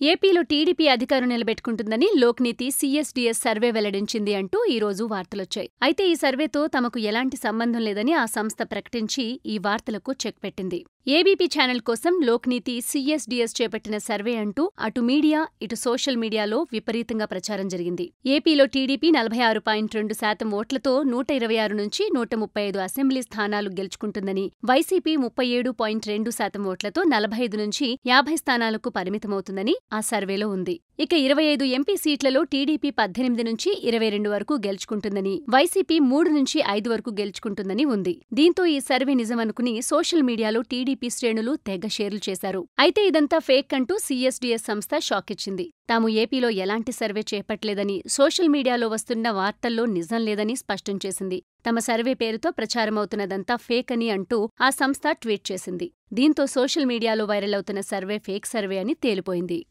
ఏపీలో టీడీపీ అధికారం నిలబెట్టుకుంటుందని లోక్నీతి సీఎస్డీఎస్ సర్వే వెల్లడించింది అంటూ ఈ రోజు వార్తలొచ్చాయి. అయితే ఈ సర్వేతో తమకు ఎలాంటి సంబంధం లేదని ఆ సంస్థ ప్రకటించి ఈ వార్తలకు చెక్ పెట్టింది. ఏబీపీ ఛానల్ కోసం లోక్నీతి సీఎస్డీఎస్ చేపట్టిన సర్వే అంటూ అటు మీడియా ఇటు సోషల్ మీడియాలో విపరీతంగా ప్రచారం జరిగింది. ఏపీలో టీడీపీ నలభై ఆరు పాయింట్ రెండు శాతం ఓట్లతో నూట ఇరవై ఆరు నుంచి నూట ముప్పై ఐదు అసెంబ్లీ స్థానాలు గెలుచుకుంటుందని వైసీపీ ముప్పై ఏడు పాయింట్ రెండు శాతం ఓట్లతో నలభై ఐదు నుంచి యాభై స్థానాలకు పరిమితమవుతుందని ఆ సర్వేలో ఉంది. ఇక ఇరవై ఐదు ఎంపీ సీట్లలో టీడీపీ పద్దెనిమిది నుంచి ఇరవై రెండు వరకు గెలుచుకుంటుందని వైసీపీ మూడు నుంచి ఐదు వరకు గెలుచుకుంటుందని ఉంది. దీంతో ఈ సర్వే నిజమనుకుని సోషల్ మీడియాలో టీడీపీ శ్రేణులు తెగ షేర్లు చేశారు. అయితే ఇదంతా ఫేక్ అంటూ సీఎస్డీఎస్ సంస్థ షాక్ ఇచ్చింది తాము ఏపీలో ఎలాంటి సర్వే చేపట్టలేదని సోషల్ మీడియాలో వస్తున్న వార్తల్లో నిజం లేదని స్పష్టం చేసింది. తమ సర్వే పేరుతో ప్రచారమవుతున్నదంతా ఫేక్ అని అంటూ ఆ సంస్థ ట్వీట్ చేసింది. దీంతో సోషల్ మీడియాలో వైరల్ అవుతున్న సర్వే ఫేక్ సర్వే అని తేలిపోయింది.